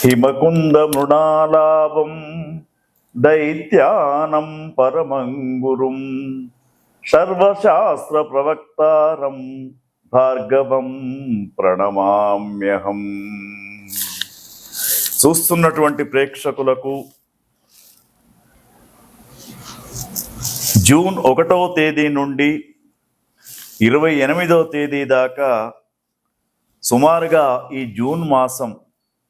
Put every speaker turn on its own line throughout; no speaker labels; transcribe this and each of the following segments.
హిమకుంద మృణాలాభం దైత్యానం పరమంగురుం సర్వశాస్త్ర ప్రవక్తారం భార్గవం ప్రణమామ్యహం చూస్తున్నటువంటి ప్రేక్షకులకు జూన్ ఒకటవ తేదీ నుండి ఇరవై ఎనిమిదవ తేదీ దాకా సుమారుగా ఈ జూన్ మాసం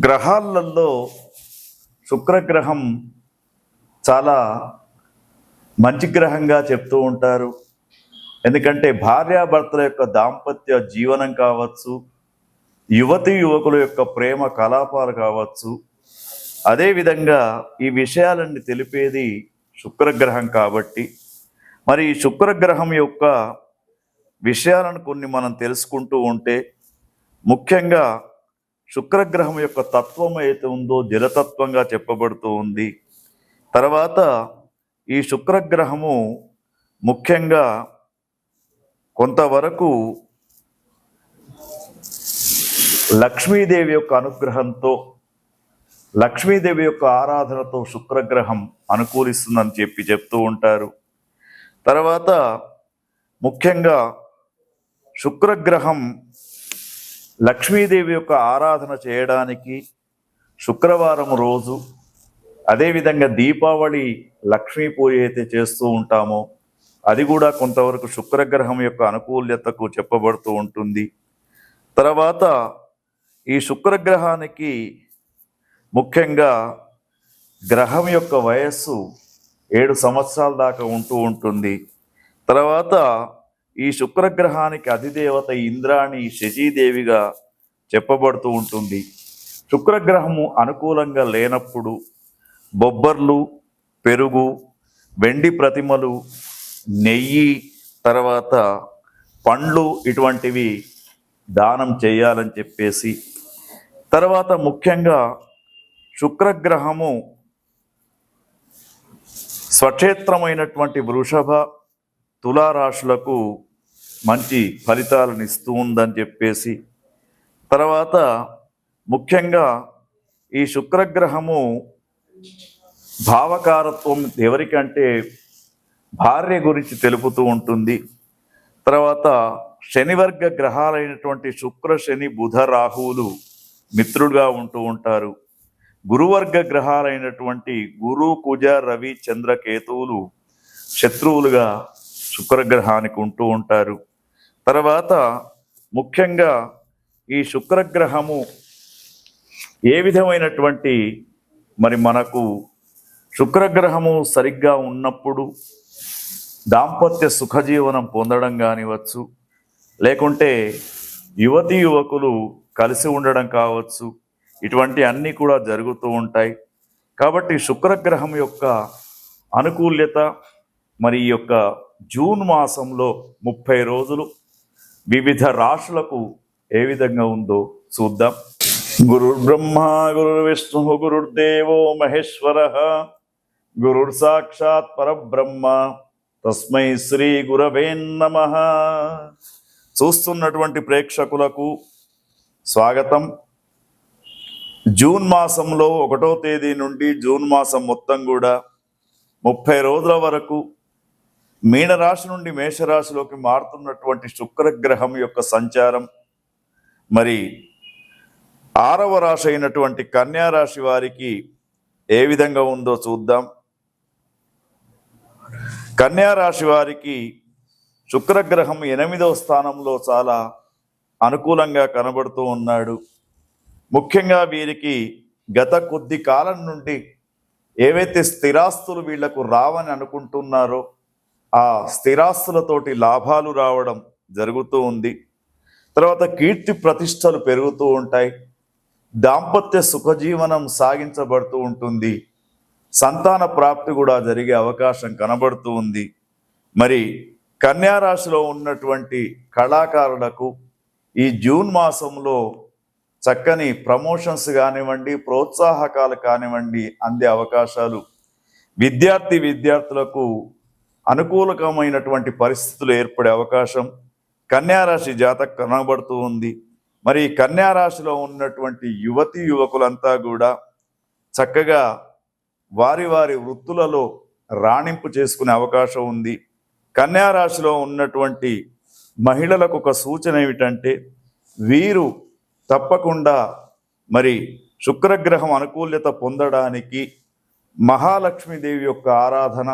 గ్రహాలలో శుక్రగ్రహం చాలా మంచి గ్రహంగా చెప్తూ ఉంటారు. ఎందుకంటే భార్యాభర్తల యొక్క దాంపత్య జీవనం కావచ్చు యువతి యువకుల యొక్క ప్రేమ కలాపాలు కావచ్చు. అదేవిధంగా ఈ విషయాలన్నీ తెలిపేది శుక్రగ్రహం కాబట్టి. మరి ఈ శుక్రగ్రహం యొక్క విషయాలను కొన్ని మనం తెలుసుకుంటూ ఉంటే ముఖ్యంగా శుక్రగ్రహం యొక్క తత్వం అయితే ఉందో జలతత్వంగా చెప్పబడుతూ ఉంది. తర్వాత ఈ శుక్రగ్రహము ముఖ్యంగా కొంతవరకు లక్ష్మీదేవి యొక్క అనుగ్రహంతో లక్ష్మీదేవి యొక్క ఆరాధనతో శుక్రగ్రహం అనుకూలిస్తుందని చెప్పి చెప్తూ ఉంటారు. తర్వాత ముఖ్యంగా శుక్రగ్రహం లక్ష్మీదేవి యొక్క ఆరాధన చేయడానికి శుక్రవారం రోజు అదేవిధంగా దీపావళి లక్ష్మీ పూజ అయితే చేస్తూ ఉంటామో అది కూడా కొంతవరకు శుక్రగ్రహం యొక్క అనుకూల్యతకు చెప్పబడుతూ ఉంటుంది. తర్వాత ఈ శుక్రగ్రహానికి ముఖ్యంగా గ్రహం యొక్క వయస్సు ఏడు సంవత్సరాల దాకా ఉంటూ ఉంటుంది. తర్వాత ఈ శుక్రగ్రహానికి అధిదేవత ఇంద్రాణి శచీదేవిగా చెప్పబడుతూ ఉంటుంది. శుక్రగ్రహము అనుకూలంగా లేనప్పుడు బొబ్బర్లు పెరుగు వెండి ప్రతిమలు నెయ్యి తర్వాత పండ్లు ఇటువంటివి దానం చేయాలని చెప్పేసి తర్వాత ముఖ్యంగా శుక్రగ్రహము స్వక్షేత్రమైనటువంటి వృషభ తులారాశులకు మంచి ఫలితాలను ఇస్తూ ఉందని చెప్పేసి తర్వాత ముఖ్యంగా ఈ శుక్రగ్రహము భావకారత్వం ఎవరికంటే భార్య గురించి తెలుపుతూ ఉంటుంది. తర్వాత శనివర్గ గ్రహాలైనటువంటి శుక్ర శని బుధ రాహువులు మిత్రుడుగా ఉంటూ ఉంటారు. గురువర్గ గ్రహాలైనటువంటి గురు కుజ రవి చంద్ర కేతువులు శత్రువులుగా శుక్రగ్రహానికి ఉంటూ ఉంటారు. తర్వాత ముఖ్యంగా ఈ శుక్రగ్రహము ఏ విధమైనటువంటి మరి మనకు శుక్రగ్రహము సరిగ్గా ఉన్నప్పుడు దాంపత్య సుఖజీవనం పొందడం కానివచ్చు లేకుంటే యువతి యువకులు కలిసి ఉండడం కావచ్చు ఇటువంటి అన్నీ కూడా జరుగుతూ ఉంటాయి. కాబట్టి శుక్రగ్రహం యొక్క అనుకూల్యత మరి ఈ యొక్క జూన్ మాసంలో ముప్పై రోజులు వివిధ రాశులకు ఏ విధంగా ఉందో చూద్దాం. గురుర్ బ్రహ్మ గురుర్ విష్ణు గురుర్దేవో మహేశ్వర. గురుర్ సాక్షాత్ పరబ్రహ్మ. తస్మై శ్రీ గురవే నమ. చూస్తున్నటువంటి ప్రేక్షకులకు స్వాగతం. జూన్ మాసంలో ఒకటో తేదీ నుండి జూన్ మాసం మొత్తం కూడా ముప్పై రోజుల వరకు మీనరాశి నుండి మేషరాశిలోకి మారుతున్నటువంటి శుక్రగ్రహం యొక్క సంచారం. మరి ఆరవ రాశి అయినటువంటి కన్యా రాశి వారికి ఏ విధంగా ఉందో చూద్దాం. కన్యా రాశి వారికి శుక్రగ్రహం ఎనిమిదవ స్థానంలో చాలా అనుకూలంగా కనబడుతూ ఉన్నాడు. ముఖ్యంగా వీరికి గత కొద్ది కాలం నుండి ఏవైతే స్థిరాస్తులు వీళ్ళకు రావని అనుకుంటున్నారో ఆ స్థిరాస్తులతోటి లాభాలు రావడం జరుగుతూ ఉంది. తర్వాత కీర్తి ప్రతిష్టలు పెరుగుతూ ఉంటాయి. దాంపత్య సుఖజీవనం సాగించబడుతూ ఉంటుంది. సంతాన ప్రాప్తి కూడా జరిగే అవకాశం కనబడుతూ ఉంది. మరి కన్యారాశిలో ఉన్నటువంటి కళాకారులకు ఈ జూన్ మాసంలో చక్కని ప్రమోషన్స్ కానివ్వండి ప్రోత్సాహకాలు కానివ్వండి అందే అవకాశాలు. విద్యార్థి విద్యార్థులకు అనుకూలకమైనటువంటి పరిస్థితులు ఏర్పడే అవకాశం కన్యారాశి జాతక కనబడుతూ ఉంది. మరి కన్యారాశిలో ఉన్నటువంటి యువతి యువకులంతా కూడా చక్కగా వారి వారి వృత్తులలో రాణింపు చేసుకునే అవకాశం ఉంది. కన్యారాశిలో ఉన్నటువంటి మహిళలకు ఒక సూచన ఏమిటంటే వీరు తప్పకుండా మరి శుక్రగ్రహం అనుకూల్యత పొందడానికి మహాలక్ష్మీదేవి యొక్క ఆరాధన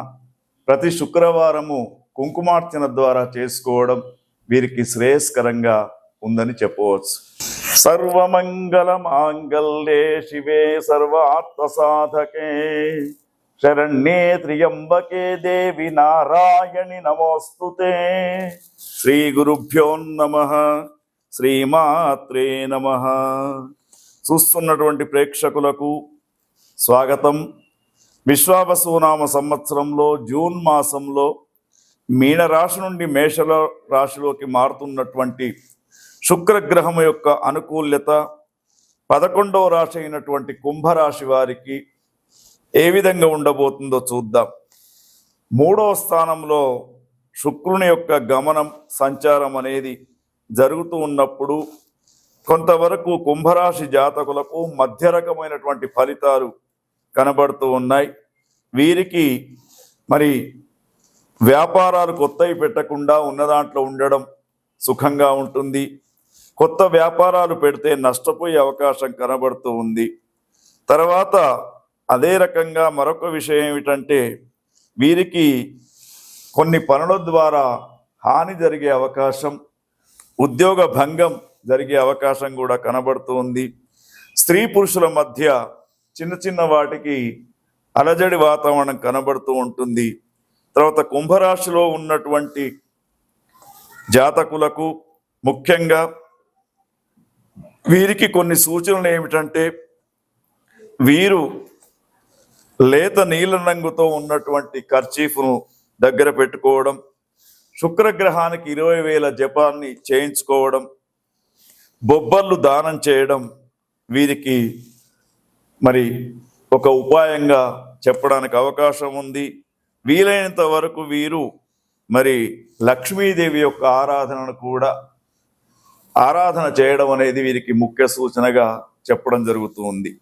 ప్రతి శుక్రవారము కుంకుమార్చన ద్వారా చేసుకోవడం వీరికి శ్రేయస్కరంగా ఉందని చెప్పవచ్చు. సర్వమంగళ మాంగళ్యే శివే సర్వాత్మ సాధకే శరణ్యే త్రియంబకే దేవి నారాయణి నమోస్తుతే. శ్రీ గురుభ్యో నమ. శ్రీమాత్రే నమ. చూస్తున్నటువంటి ప్రేక్షకులకు స్వాగతం. విశ్వావసునామ సంవత్సరంలో జూన్ మాసంలో మీన రాశి నుండి మేషల రాశిలోకి మారుతున్నటువంటి శుక్రగ్రహం యొక్క అనుకూల్యత పదకొండవ రాశి అయినటువంటి కుంభరాశి వారికి ఏ విధంగా ఉండబోతుందో చూద్దాం. మూడవ స్థానంలో శుక్రుని యొక్క గమనం సంచారం అనేది జరుగుతూ ఉన్నప్పుడు కొంతవరకు కుంభరాశి జాతకులకు మధ్య రకమైనటువంటి ఫలితాలు కనబడుతూ ఉన్నాయి. వీరికి మరి వ్యాపారాలు కొత్తవి పెట్టకుండా ఉన్న దాంట్లో ఉండడం సుఖంగా ఉంటుంది. కొత్త వ్యాపారాలు పెడితే నష్టపోయే అవకాశం కనబడుతూ ఉంది. తర్వాత అదే రకంగా మరొక విషయం ఏమిటంటే వీరికి కొన్ని పనుల ద్వారా హాని జరిగే అవకాశం ఉద్యోగ భంగం జరిగే అవకాశం కూడా కనబడుతూ ఉంది. స్త్రీ పురుషుల మధ్య చిన్న చిన్న వాటికి అలజడి వాతావరణం కనబడుతూ ఉంటుంది. తర్వాత కుంభరాశిలో ఉన్నటువంటి జాతకులకు ముఖ్యంగా వీరికి కొన్ని సూచనలు ఏమిటంటే వీరు లేత నీల రంగుతో ఉన్నటువంటి కర్చీఫ్ను దగ్గర పెట్టుకోవడం శుక్రగ్రహానికి ఇరవై వేల జపాన్ని చేయించుకోవడం బొబ్బర్లు దానం చేయడం వీరికి మరి ఒక ఉపాయంగా చెప్పడానికి అవకాశం ఉంది. వీలైనంత వరకు వీరు మరి లక్ష్మీదేవి యొక్క ఆరాధనను కూడా ఆరాధన చేయడం అనేది వీరికి ముఖ్య సూచనగా చెప్పడం జరుగుతూ ఉంది.